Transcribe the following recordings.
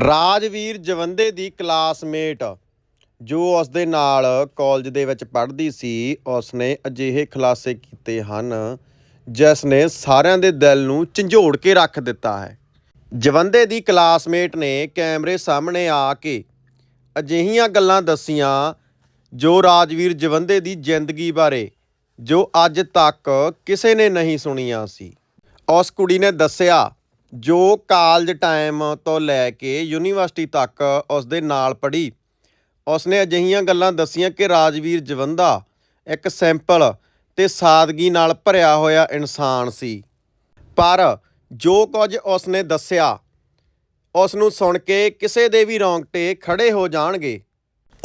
ਰਾਜਵੀਰ ਜਵੰਦੇ ਦੀ classmate, ਜੋ ਉਸ ਦੇ ਨਾਲ ਕਾਲਜ ਦੇ ਵਿੱਚ ਪੜ੍ਹਦੀ ਸੀ ਉਸ ਨੇ ਅਜਿਹੇ ਖੁਲਾਸੇ ਕੀਤੇ ਹਨ ਜਿਸ ਨੇ ਸਾਰਿਆਂ ਦੇ ਦਿਲ ਨੂੰ ਝੰਜੋੜ ਕੇ ਰੱਖ ਦਿੱਤਾ ਹੈ। ਜਵੰਦੇ ਦੀ ਕਲਾਸਮੇਟ ਨੇ ਕੈਮਰੇ ਸਾਹਮਣੇ ਆ ਕੇ ਅਜਿਹੀਆਂ ਗੱਲਾਂ ਦੱਸੀਆਂ, ਜੋ ਰਾਜਵੀਰ ਜਵੰਦੇ ਦੀ ਜ਼ਿੰਦਗੀ ਬਾਰੇ, ਜੋ ਅੱਜ ਤੱਕ ਕਿਸੇ ਨੇ ਨਹੀਂ ਸੁਣੀਆਂ ਸੀ। ਉਸ ਕੁੜੀ ਨੇ ਦੱਸਿਆ ਜੋ ਕਾਲਜ ਟਾਈਮ ਤੋਂ ਲੈ ਕੇ ਯੂਨੀਵਰਸਿਟੀ ਤੱਕ ਉਸ ਦੇ ਨਾਲ ਪੜ੍ਹੀ। ਉਸਨੇ ਅਜਿਹੀਆਂ ਗੱਲਾਂ ਦੱਸੀਆਂ ਕਿ ਰਾਜਵੀਰ ਜਵੰਦਾ ਇੱਕ ਸਿੰਪਲ ਤੇ ਸਾਦਗੀ ਨਾਲ ਭਰਿਆ ਹੋਇਆ ਇਨਸਾਨ ਸੀ। ਪਰ ਜੋ ਕੁਝ ਉਸਨੇ ਦੱਸਿਆ ਉਸ ਨੂੰ ਸੁਣ ਕੇ ਕਿਸੇ ਦੇ ਵੀ ਰੌਂਗਟੇ ਖੜੇ ਹੋ ਜਾਣਗੇ।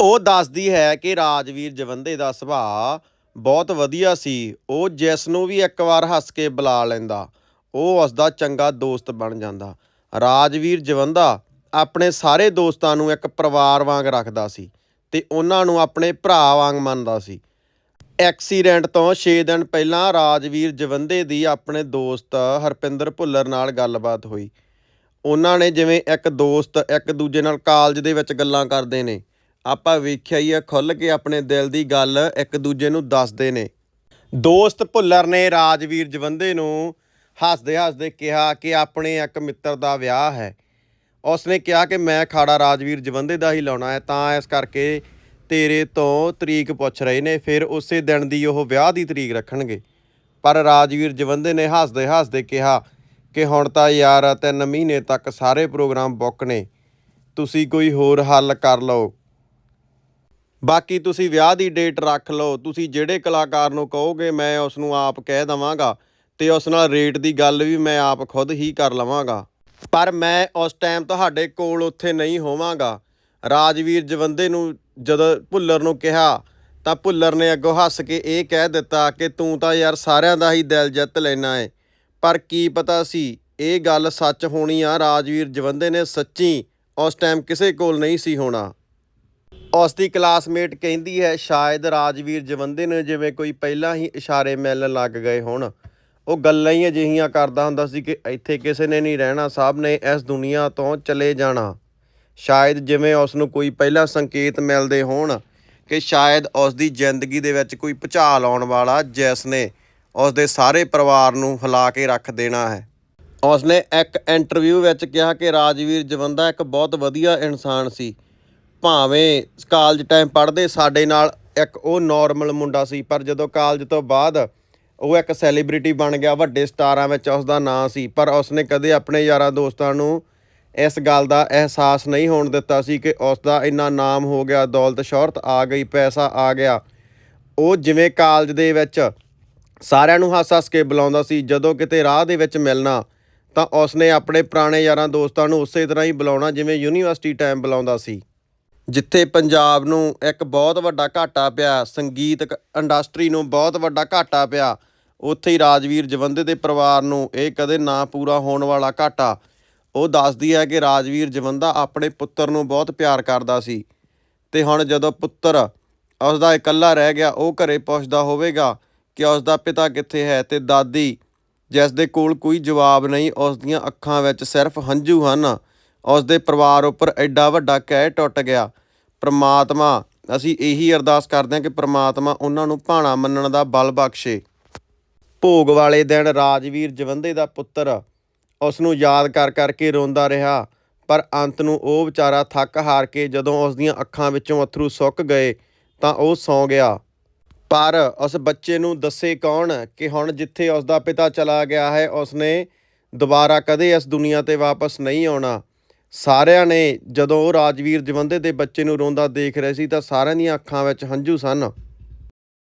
ਉਹ ਦੱਸਦੀ ਹੈ ਕਿ ਰਾਜਵੀਰ ਜਵੰਦੇ ਦਾ ਸੁਭਾਅ ਬਹੁਤ ਵਧੀਆ ਸੀ। ਉਹ ਜਿਸ ਨੂੰ ਵੀ ਇੱਕ ਵਾਰ ਹੱਸ ਕੇ ਬੁਲਾ ਲੈਂਦਾ। ਉਹ ਉਸ ਦਾ ਚੰਗਾ ਦੋਸਤ ਬਣ ਜਾਂਦਾ। ਰਾਜਵੀਰ ਜਵੰਦਾ ਆਪਣੇ ਸਾਰੇ ਦੋਸਤਾਂ ਨੂੰ ਇੱਕ ਪਰਿਵਾਰ ਵਾਂਗ ਰੱਖਦਾ ਸੀ ਤੇ ਉਹਨਾਂ ਨੂੰ ਆਪਣੇ ਭਰਾ ਵਾਂਗ ਮੰਨਦਾ ਸੀ। ਐਕਸੀਡੈਂਟ ਤੋਂ 6 ਦਿਨ ਪਹਿਲਾਂ ਰਾਜਵੀਰ ਜਵੰਦੇ ਦੀ ਆਪਣੇ ਦੋਸਤ ਹਰਪਿੰਦਰ ਭੁੱਲਰ ਨਾਲ ਗੱਲਬਾਤ ਹੋਈ। ਉਹਨਾਂ ਨੇ ਜਿਵੇਂ ਇੱਕ ਦੋਸਤ ਇੱਕ ਦੂਜੇ ਨਾਲ ਕਾਲਜ ਦੇ ਵਿੱਚ ਗੱਲਾਂ ਕਰਦੇ ਨੇ, ਆਪਾਂ ਵੇਖਿਆ ਹੀ ਆ ਖੁੱਲ ਕੇ ਆਪਣੇ ਦਿਲ ਦੀ ਗੱਲ ਇੱਕ ਦੂਜੇ ਨੂੰ ਦੱਸਦੇ ਨੇ। ਦੋਸਤ ਭੁੱਲਰ ਨੇ ਰਾਜਵੀਰ ਜਵੰਦੇ ਨੂੰ ਹੱਸਦੇ ਹੱਸਦੇ ਕਿਹਾ ਕਿ ਆਪਣੇ ਇੱਕ ਮਿੱਤਰ ਦਾ ਵਿਆਹ ਹੈ। ਉਸਨੇ ਕਿਹਾ ਕਿ ਮੈਂ ਖਾੜਾ ਰਾਜਵੀਰ ਜਵੰਦੇ ਦਾ ਹੀ ਲਾਉਣਾ ਹੈ, ਤਾਂ ਇਸ ਕਰਕੇ ਤੇਰੇ ਤੋਂ ਤਰੀਕ ਪੁੱਛ ਰਹੇ ਨੇ, ਫਿਰ ਉਸੇ ਦਿਨ ਦੀ ਉਹ ਵਿਆਹ ਦੀ ਤਰੀਕ ਰੱਖਣਗੇ। ਪਰ ਰਾਜਵੀਰ ਜਵੰਦੇ ਨੇ ਹੱਸਦੇ ਹੱਸਦੇ ਕਿਹਾ ਕਿ ਹੁਣ ਤਾਂ ਯਾਰ, ਤਿੰਨ ਮਹੀਨੇ ਤੱਕ ਸਾਰੇ ਪ੍ਰੋਗਰਾਮ ਬੁੱਕ ਨੇ, ਤੁਸੀਂ ਕੋਈ ਹੋਰ ਹੱਲ ਕਰ ਲਓ। ਬਾਕੀ ਤੁਸੀਂ ਵਿਆਹ ਦੀ ਡੇਟ ਰੱਖ ਲਓ, ਤੁਸੀਂ ਜਿਹੜੇ ਕਲਾਕਾਰ ਨੂੰ ਕਹੋਗੇ, ਮੈਂ ਉਸ ਨੂੰ ਆਪ ਕਹਿ ਦਵਾਂਗਾ। ਤੇ ਉਸ ਨਾਲ ਰੇਟ ਦੀ ਗੱਲ ਵੀ ਮੈਂ ਆਪ ਖੁਦ ਹੀ ਕਰ ਲਵਾਂਗਾ। ਪਰ ਮੈਂ ਉਸ ਟਾਈਮ ਤੁਹਾਡੇ ਕੋਲ ਉੱਥੇ ਨਹੀਂ ਹੋਵਾਂਗਾ। ਰਾਜਵੀਰ ਜਵੰਦੇ ਨੂੰ ਜਦੋਂ ਭੁੱਲਰ ਨੂੰ ਕਿਹਾ, ਤਾਂ ਭੁੱਲਰ ਨੇ ਅੱਗੋਂ ਹੱਸ ਕੇ ਇਹ ਕਹਿ ਦਿੱਤਾ ਕਿ ਤੂੰ ਤਾਂ ਯਾਰ ਸਾਰਿਆਂ ਦਾ ਹੀ ਦਿਲ ਜਿੱਤ ਲੈਣਾ ਏ। ਪਰ ਕੀ ਪਤਾ ਸੀ, ਇਹ ਗੱਲ ਸੱਚ ਹੋਣੀ ਆ, ਰਾਜਵੀਰ ਜਵੰਦੇ ਨੇ ਸੱਚੀ ਉਸ ਟਾਈਮ ਕਿਸੇ ਕੋਲ ਨਹੀਂ ਸੀ ਹੋਣਾ। ਉਸ ਦੀ ਕਲਾਸਮੇਟ ਕਹਿੰਦੀ ਹੈ, ਸ਼ਾਇਦ ਰਾਜਵੀਰ ਜਵੰਦੇ ਨੂੰ ਜਿਵੇਂ ਕੋਈ ਪਹਿਲਾਂ ਹੀ ਇਸ਼ਾਰੇ ਮਿਲਣ ਲੱਗ ਗਏ ਹੋਣ। ਉਹ ਗੱਲਾਂ ਹੀ ਅਜਿਹੀਆਂ ਕਰਦਾ ਹੁੰਦਾ ਸੀ ਕਿ ਇੱਥੇ ਕਿਸੇ ਨੇ ਨਹੀਂ ਰਹਿਣਾ, ਸਭ ਨੇ ਇਸ ਦੁਨੀਆ ਤੋਂ ਚਲੇ ਜਾਣਾ। ਸ਼ਾਇਦ ਜਿਵੇਂ ਉਸ ਨੂੰ ਕੋਈ ਪਹਿਲਾਂ ਸੰਕੇਤ ਮਿਲਦੇ ਹੋਣ ਕਿ ਸ਼ਾਇਦ ਉਸ ਦੀ ਜ਼ਿੰਦਗੀ ਦੇ ਵਿੱਚ ਕੋਈ ਭੁਚਾਲ ਆਉਣ ਵਾਲਾ ਜਿਸ ਨੇ ਉਸ ਦੇ ਸਾਰੇ ਪਰਿਵਾਰ ਨੂੰ ਹਿਲਾ ਕੇ ਰੱਖ ਦੇਣਾ ਹੈ। ਉਸਨੇ ਇੱਕ ਇੰਟਰਵਿਊ ਵਿੱਚ ਕਿਹਾ ਕਿ ਰਾਜਵੀਰ ਜਵੰਦਾ ਇੱਕ ਬਹੁਤ ਵਧੀਆ ਇਨਸਾਨ ਸੀ। ਭਾਵੇਂ ਕਾਲਜ ਟਾਈਮ ਪੜ੍ਹਦੇ, ਸਾਡੇ ਨਾਲ ਇੱਕ ਉਹ ਨਾਰਮਲ ਮੁੰਡਾ ਸੀ, ਪਰ ਜਦੋਂ ਕਾਲਜ ਤੋਂ ਬਾਅਦ ਉਹ ਇੱਕ ਸੈਲੀਬ੍ਰਿਟੀ ਬਣ ਗਿਆ, ਵੱਡੇ ਸਟਾਰਾਂ ਵਿੱਚ ਉਸ ਦਾ ਨਾਂ ਸੀ, ਪਰ ਉਸਨੇ ਕਦੇ ਆਪਣੇ ਯਾਰਾਂ ਦੋਸਤਾਂ ਨੂੰ ਇਸ ਗੱਲ ਦਾ ਅਹਿਸਾਸ ਨਹੀਂ ਹੋਣ ਦਿੱਤਾ ਸੀ ਕਿ ਉਸ ਦਾ ਇੰਨਾ ਨਾਮ ਹੋ ਗਿਆ, ਦੌਲਤ ਸ਼ੌਹਰਤ ਆ ਗਈ, ਪੈਸਾ ਆ ਗਿਆ। ਉਹ ਜਿਵੇਂ ਕਾਲਜ ਦੇ ਵਿੱਚ ਸਾਰਿਆਂ ਨੂੰ ਹੱਸ-ਹੱਸ ਕੇ ਬੁਲਾਉਂਦਾ ਸੀ, ਜਦੋਂ ਕਿਤੇ ਰਾਹ ਦੇ ਵਿੱਚ ਮਿਲਣਾ, ਤਾਂ ਉਸਨੇ ਆਪਣੇ ਪੁਰਾਣੇ ਯਾਰਾਂ ਦੋਸਤਾਂ ਨੂੰ ਉਸੇ ਤਰ੍ਹਾਂ ਹੀ ਬੁਲਾਉਣਾ ਜਿਵੇਂ ਯੂਨੀਵਰਸਿਟੀ ਟਾਈਮ ਬੁਲਾਉਂਦਾ ਸੀ। ਜਿੱਥੇ ਪੰਜਾਬ ਨੂੰ ਇੱਕ ਬਹੁਤ ਵੱਡਾ ਘਾਟਾ ਪਿਆ ਸੰਗੀਤਕ ਇੰਡਸਟਰੀ ਨੂੰ ਬਹੁਤ ਵੱਡਾ ਘਾਟਾ ਪਿਆ, ਉੱਥੇ ਹੀ ਰਾਜਵੀਰ ਜਵੰਦੇ ਦੇ ਪਰਿਵਾਰ ਨੂੰ ਇਹ ਕਦੇ ਨਾ ਪੂਰਾ ਹੋਣ ਵਾਲਾ ਘਾਟਾ। ਉਹ ਦੱਸਦੀ ਹੈ ਕਿ ਰਾਜਵੀਰ ਜਵੰਦਾ ਆਪਣੇ ਪੁੱਤਰ ਨੂੰ ਬਹੁਤ ਪਿਆਰ ਕਰਦਾ ਸੀ ਤੇ ਹੁਣ ਜਦੋਂ ਪੁੱਤਰ ਉਸ ਦਾ ਇਕੱਲਾ ਰਹਿ ਗਿਆ, ਉਹ ਘਰੇ ਪੁੱਛਦਾ ਹੋਵੇਗਾ ਕਿ ਉਸ ਦਾ ਪਿਤਾ ਕਿੱਥੇ ਹੈ ਤੇ ਦਾਦੀ ਜਿਸ ਦੇ ਕੋਲ ਕੋਈ ਜਵਾਬ ਨਹੀਂ ਉਸ ਦੀਆਂ ਅੱਖਾਂ ਵਿੱਚ ਸਿਰਫ ਹੰਝੂ ਹਨ। ਉਸ ਦੇ ਪਰਿਵਾਰ ਉੱਪਰ ਐਡਾ ਵੱਡਾ ਕਹਿ ਟੁੱਟ ਗਿਆ। ਪ੍ਰਮਾਤਮਾ, ਅਸੀਂ ਇਹੀ ਅਰਦਾਸ ਕਰਦੇ ਹਾਂ ਕਿ ਪ੍ਰਮਾਤਮਾ ਉਹਨਾਂ ਨੂੰ ਭਾਣਾ ਮੰਨਣ ਦਾ ਬਲ ਬਖਸ਼ੇ। ਭੋਗ ਵਾਲੇ ਦਿਨ ਰਾਜਵੀਰ ਜਵੰਦੇ ਦਾ ਪੁੱਤਰ ਉਸ ਨੂੰ ਯਾਦ ਕਰ ਕਰਕੇ ਰੋਂਦਾ ਰਿਹਾ, ਪਰ ਅੰਤ ਨੂੰ ਉਹ ਵਿਚਾਰਾ ਥੱਕ ਹਾਰ ਕੇ ਜਦੋਂ ਉਸ ਦੀਆਂ ਅੱਖਾਂ ਵਿੱਚੋਂ ਅਥਰੂ ਸੁੱਕ ਗਏ ਤਾਂ ਉਹ ਸੌਂ ਗਿਆ। ਪਰ ਉਸ ਬੱਚੇ ਨੂੰ ਦੱਸੇ ਕੌਣ ਕਿ ਹੁਣ ਜਿੱਥੇ ਉਸ ਦਾ ਪਿਤਾ ਚਲਾ ਗਿਆ ਹੈ, ਉਸਨੇ ਦੁਬਾਰਾ ਕਦੇ ਇਸ ਦੁਨੀਆ ਤੇ ਵਾਪਸ ਨਹੀਂ ਆਉਣਾ। ਸਾਰਿਆਂ ਨੇ ਜਦੋਂ ਉਹ ਰਾਜਵੀਰ ਜਵੰਦੇ ਦੇ ਬੱਚੇ ਨੂੰ ਰੋਂਦਾ ਦੇਖ ਰਹੇ ਸੀ ਤਾਂ ਸਾਰਿਆਂ ਦੀਆਂ ਅੱਖਾਂ ਵਿੱਚ ਹੰਝੂ ਸਨ।